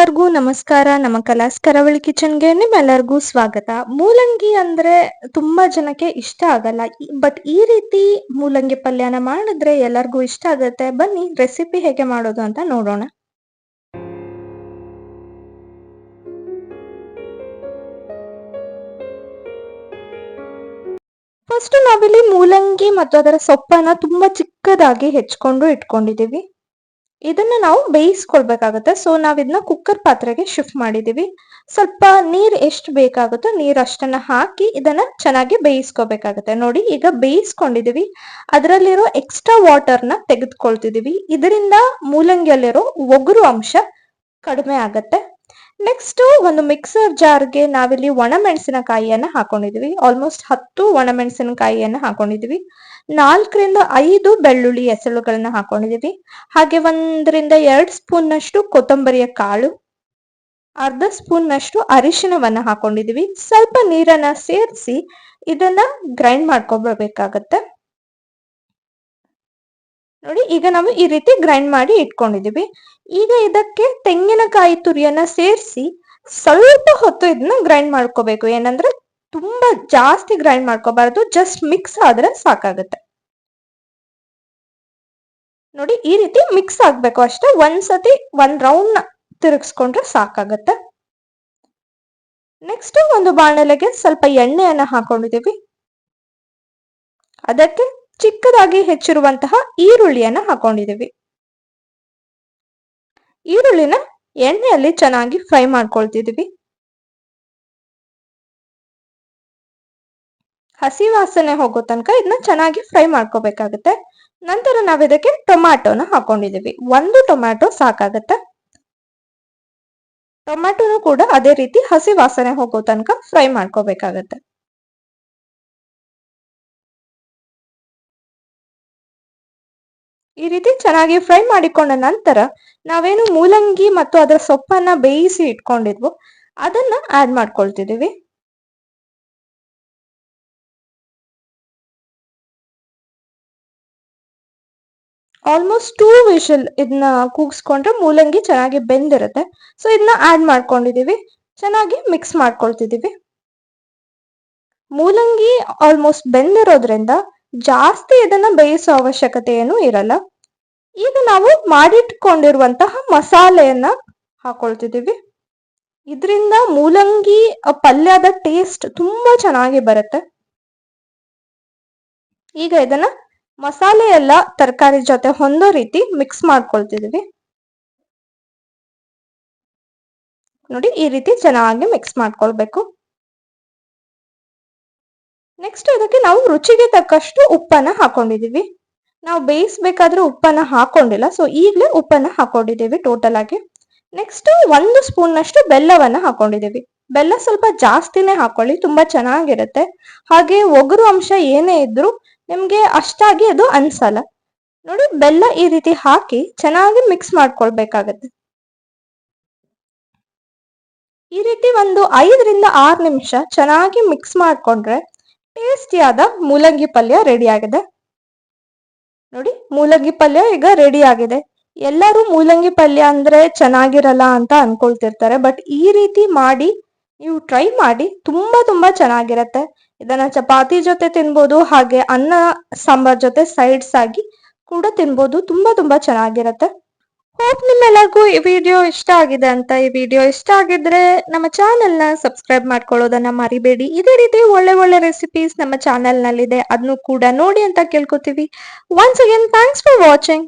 ಎಲ್ಲರಿಗೂ ನಮಸ್ಕಾರ. ನಮ್ಮ ಕಲಾಸ್ ಕರಾವಳಿ ಕಿಚನ್ಗೆ ನಿಮ್ಮೆಲ್ಲರಿಗೂ ಸ್ವಾಗತ. ಮೂಲಂಗಿ ಅಂದ್ರೆ ತುಂಬಾ ಜನಕ್ಕೆ ಇಷ್ಟ ಆಗಲ್ಲ. ಬಟ್ ಈ ರೀತಿ ಮೂಲಂಗಿ ಪಲ್ಯನ ಮಾಡಿದ್ರೆ ಎಲ್ಲರಿಗೂ ಇಷ್ಟ ಆಗತ್ತೆ. ಬನ್ನಿ, ರೆಸಿಪಿ ಹೇಗೆ ಮಾಡೋದು ಅಂತ ನೋಡೋಣ. ಫಸ್ಟ್ ನಾವಿಲ್ಲಿ ಮೂಲಂಗಿ ಮತ್ತು ಅದರ ಸೊಪ್ಪನ್ನ ತುಂಬಾ ಚಿಕ್ಕದಾಗಿ ಹೆಚ್ಕೊಂಡು ಇಟ್ಕೊಂಡಿದೀವಿ ಇದನ್ನ ನಾವು ಬೇಯಿಸ್ಕೊಳ್ಬೇಕಾಗತ್ತೆ. ಸೊ ನಾವು ಇದನ್ನ ಕುಕ್ಕರ್ ಪಾತ್ರೆಗೆ ಶಿಫ್ಟ್ ಮಾಡಿದೀವಿ. ಸ್ವಲ್ಪ ನೀರ್ ಎಷ್ಟು ಬೇಕಾಗುತ್ತೋ ನೀರ್ ಅಷ್ಟನ್ನ ಹಾಕಿ ಇದನ್ನ ಚೆನ್ನಾಗಿ ಬೇಯಿಸ್ಕೋಬೇಕಾಗತ್ತೆ. ನೋಡಿ, ಈಗ ಬೇಯಿಸ್ಕೊಂಡಿದೀವಿ. ಅದರಲ್ಲಿರೋ ಎಕ್ಸ್ಟ್ರಾ ವಾಟರ್ನ ತೆಗೆದುಕೊಳ್ತಿದೀವಿ. ಇದರಿಂದ ಮೂಲಂಗಿಯಲ್ಲಿರೋ ಒಗರು ಅಂಶ ಕಡಿಮೆ ಆಗತ್ತೆ. ನೆಕ್ಸ್ಟ್ ಒಂದು ಮಿಕ್ಸರ್ ಜಾರ್ಗೆ ನಾವಿಲ್ಲಿ ಒಣಮೆಣಸಿನಕಾಯಿಯನ್ನ ಹಾಕೊಂಡಿದೀವಿ. ಆಲ್ಮೋಸ್ಟ್ ಹತ್ತು ಒಣಮೆಣಸಿನಕಾಯಿಯನ್ನ ಹಾಕೊಂಡಿದೀವಿ. ನಾಲ್ಕರಿಂದ ಐದು ಬೆಳ್ಳುಳ್ಳಿ ಎಸಳುಗಳನ್ನ ಹಾಕೊಂಡಿದೀವಿ. ಹಾಗೆ ಒಂದರಿಂದ ಎರಡು ಸ್ಪೂನ್ ನಷ್ಟು ಕೊತ್ತಂಬರಿಯ ಕಾಳು, ಅರ್ಧ ಸ್ಪೂನ್ ನಷ್ಟು ಅರಿಶಿನವನ್ನ ಹಾಕೊಂಡಿದೀವಿ. ಸ್ವಲ್ಪ ನೀರನ್ನ ಸೇರಿಸಿ ಇದನ್ನ ಗ್ರೈಂಡ್ ಮಾಡ್ಕೊಳ್ಬೇಕಾಗತ್ತೆ ನೋಡಿ, ಈಗ ನಾವು ಈ ರೀತಿ ಗ್ರೈಂಡ್ ಮಾಡಿ ಇಟ್ಕೊಂಡಿದೀವಿ ಈಗ ಇದಕ್ಕೆ ತೆಂಗಿನಕಾಯಿ ತುರಿಯನ್ನ ಸೇರಿಸಿ ಸ್ವಲ್ಪ ಹೊತ್ತು ಇದನ್ನ ಗ್ರೈಂಡ್ ಮಾಡ್ಕೋಬೇಕು. ಏನಂದ್ರೆ ತುಂಬಾ ಜಾಸ್ತಿ ಗ್ರೈಂಡ್ ಮಾಡ್ಕೋಬಾರ್ದು ಜಸ್ಟ್ ಮಿಕ್ಸ್ ಆದ್ರೆ ಸಾಕಾಗುತ್ತೆ. ನೋಡಿ, ಈ ರೀತಿ ಮಿಕ್ಸ್ ಆಗ್ಬೇಕು ಅಷ್ಟೇ. ಒಂದ್ಸತಿ ಒಂದ್ ರೌಂಡ್ ತಿರುಗಿಸ್ಕೊಂಡ್ರೆ ಸಾಕಾಗತ್ತೆ. ನೆಕ್ಸ್ಟ್ ಒಂದು ಬಾಣಲೆಗೆ ಸ್ವಲ್ಪ ಎಣ್ಣೆಯನ್ನ ಹಾಕೊಂಡಿದೀವಿ ಅದಕ್ಕೆ ಚಿಕ್ಕದಾಗಿ ಹೆಚ್ಚಿರುವಂತಹ ಈರುಳ್ಳಿಯನ್ನ ಹಾಕೊಂಡಿದ್ದೀವಿ. ಈರುಳ್ಳಿನ ಎಣ್ಣೆಯಲ್ಲಿ ಚೆನ್ನಾಗಿ ಫ್ರೈ ಮಾಡ್ಕೊಳ್ತಿದ್ದೀವಿ. ಹಸಿ ವಾಸನೆ ಹೋಗೋ ತನಕ ಇದನ್ನ ಚೆನ್ನಾಗಿ ಫ್ರೈ ಮಾಡ್ಕೋಬೇಕಾಗತ್ತೆ. ನಂತರ ನಾವ್ ಇದಕ್ಕೆ ಟೊಮ್ಯಾಟೋನ ಹಾಕೊಂಡಿದೀವಿ ಒಂದು ಟೊಮ್ಯಾಟೊ ಸಾಕಾಗತ್ತೆ. ಟೊಮ್ಯಾಟೊನು ಕೂಡ ಅದೇ ರೀತಿ ಹಸಿ ವಾಸನೆ ಹೋಗೋ ತನಕ ಫ್ರೈ ಮಾಡ್ಕೋಬೇಕಾಗತ್ತೆ. ಈ ರೀತಿ ಚೆನ್ನಾಗಿ ಫ್ರೈ ಮಾಡಿಕೊಂಡ ನಂತರ ನಾವೇನು ಮೂಲಂಗಿ ಮತ್ತು ಅದರ ಸೊಪ್ಪನ್ನ ಬೇಯಿಸಿ ಇಟ್ಕೊಂಡಿದ್ವು. ಅದನ್ನ ಆಡ್ ಮಾಡ್ಕೊಳ್ತಿದೀವಿ ಆಲ್ಮೋಸ್ಟ್ ಟೂ ವಿಷಲ್ ಇದನ್ನ ಕೂಗಿಸ್ಕೊಂಡ್ರೆ ಮೂಲಂಗಿ ಚೆನ್ನಾಗಿ ಬೆಂದಿರುತ್ತೆ. ಸೊ ಇದನ್ನ ಆಡ್ ಮಾಡ್ಕೊಂಡಿದೀವಿ ಚೆನ್ನಾಗಿ ಮಿಕ್ಸ್ ಮಾಡ್ಕೊಳ್ತಿದೀವಿ ಮೂಲಂಗಿ ಆಲ್ಮೋಸ್ಟ್ ಬೆಂದಿರೋದ್ರಿಂದ ಜಾಸ್ತಿ ಇದನ್ನ ಬೇಯಿಸೋ ಅವಶ್ಯಕತೆ ಏನು ಇರಲ್ಲ. ಈಗ ನಾವು ಮಾಡಿಟ್ಕೊಂಡಿರುವಂತಹ ಮಸಾಲೆಯನ್ನ ಹಾಕೊಳ್ತಿದ್ದೀವಿ. ಇದರಿಂದ ಮೂಲಂಗಿ ಪಲ್ಯದ ಟೇಸ್ಟ್ ತುಂಬಾ ಚೆನ್ನಾಗಿ ಬರುತ್ತೆ. ಈಗ ಇದನ್ನ ಮಸಾಲೆ ಎಲ್ಲ ತರಕಾರಿ ಜೊತೆ ಹೊಂದೋ ರೀತಿ ಮಿಕ್ಸ್ ಮಾಡ್ಕೊಳ್ತಿದ್ದೀವಿ. ನೋಡಿ, ಈ ರೀತಿ ಚೆನ್ನಾಗಿ ಮಿಕ್ಸ್ ಮಾಡ್ಕೊಳ್ಬೇಕು. ನೆಕ್ಸ್ಟ್ ಇದಕ್ಕೆ ನಾವು ರುಚಿಗೆ ತಕ್ಕಷ್ಟು ಉಪ್ಪನ್ನ ಹಾಕೊಂಡಿದೀವಿ ನಾವು ಬೇಯಿಸ್ಬೇಕಾದ್ರೆ ಉಪ್ಪನ್ನ ಹಾಕೊಂಡಿಲ್ಲ. ಸೊ ಈಗಲೇ ಉಪ್ಪನ್ನ ಹಾಕೊಂಡಿದ್ದೀವಿ ಟೋಟಲ್ ಆಗಿ. ನೆಕ್ಸ್ಟ್ ಒಂದು ಸ್ಪೂನ್ ನಷ್ಟು ಬೆಲ್ಲವನ್ನ ಹಾಕೊಂಡಿದ್ದೀವಿ. ಬೆಲ್ಲ ಸ್ವಲ್ಪ ಜಾಸ್ತಿನೇ ಹಾಕೊಳ್ಳಿ, ತುಂಬಾ ಚೆನ್ನಾಗಿರುತ್ತೆ. ಹಾಗೆ ಒಗರು ಅಂಶ ಏನೇ ಇದ್ರು ನಿಮ್ಗೆ ಅಷ್ಟಾಗಿ ಅದು ಅನ್ಸಲ್ಲ. ನೋಡಿ, ಬೆಲ್ಲ ಈ ರೀತಿ ಹಾಕಿ ಚೆನ್ನಾಗಿ ಮಿಕ್ಸ್ ಮಾಡ್ಕೊಳ್ಬೇಕಾಗತ್ತೆ. ಈ ರೀತಿ ಒಂದು ಐದರಿಂದ ಆರು ನಿಮಿಷ ಚೆನ್ನಾಗಿ ಮಿಕ್ಸ್ ಮಾಡ್ಕೊಂಡ್ರೆ ಟೇಸ್ಟಿಯಾದ ಮೂಲಂಗಿ ಪಲ್ಯ ರೆಡಿ ಆಗಿದೆ. ನೋಡಿ, ಮೂಲಂಗಿ ಪಲ್ಯ ಈಗ ರೆಡಿ ಆಗಿದೆ. ಎಲ್ಲರೂ ಮೂಲಂಗಿ ಪಲ್ಯ ಅಂದ್ರೆ ಚೆನ್ನಾಗಿರಲ್ಲ ಅಂತ ಅನ್ಕೊಳ್ತಿರ್ತಾರೆ ಬಟ್ ಈ ರೀತಿ ಮಾಡಿ, ನೀವು ಟ್ರೈ ಮಾಡಿ, ತುಂಬಾ ತುಂಬಾ ಚೆನ್ನಾಗಿರತ್ತೆ. ಇದನ್ನ ಚಪಾತಿ ಜೊತೆ ತಿನ್ಬೋದು, ಹಾಗೆ ಅನ್ನ ಸಾಂಬಾರ್ ಜೊತೆ ಸೈಡ್ಸ್ ಆಗಿ ಕೂಡ ತಿನ್ಬೋದು, ತುಂಬಾ ತುಂಬಾ ಚೆನ್ನಾಗಿರತ್ತೆ. ಹೋಪ್ ನಿಮ್ಮೆಲ್ಲರಿಗೂ ಈ ವಿಡಿಯೋ ಇಷ್ಟ ಆಗಿದೆ ಅಂತ ಈ ವಿಡಿಯೋ ಇಷ್ಟ ಆಗಿದ್ರೆ ನಮ್ಮ ಚಾನೆಲ್ನ ಸಬ್ಸ್ಕ್ರೈಬ್ ಮಾಡ್ಕೊಳ್ಳೋದನ್ನ ಮರಿಬೇಡಿ. ಇದೇ ರೀತಿ ಒಳ್ಳೆ ಒಳ್ಳೆ ರೆಸಿಪೀಸ್ ನಮ್ಮ ಚಾನೆಲ್ ನಲ್ಲಿದೆ ಅದನ್ನು ಕೂಡ ನೋಡಿ ಅಂತ ಕೇಳ್ಕೊತೀವಿ. Once again thanks for watching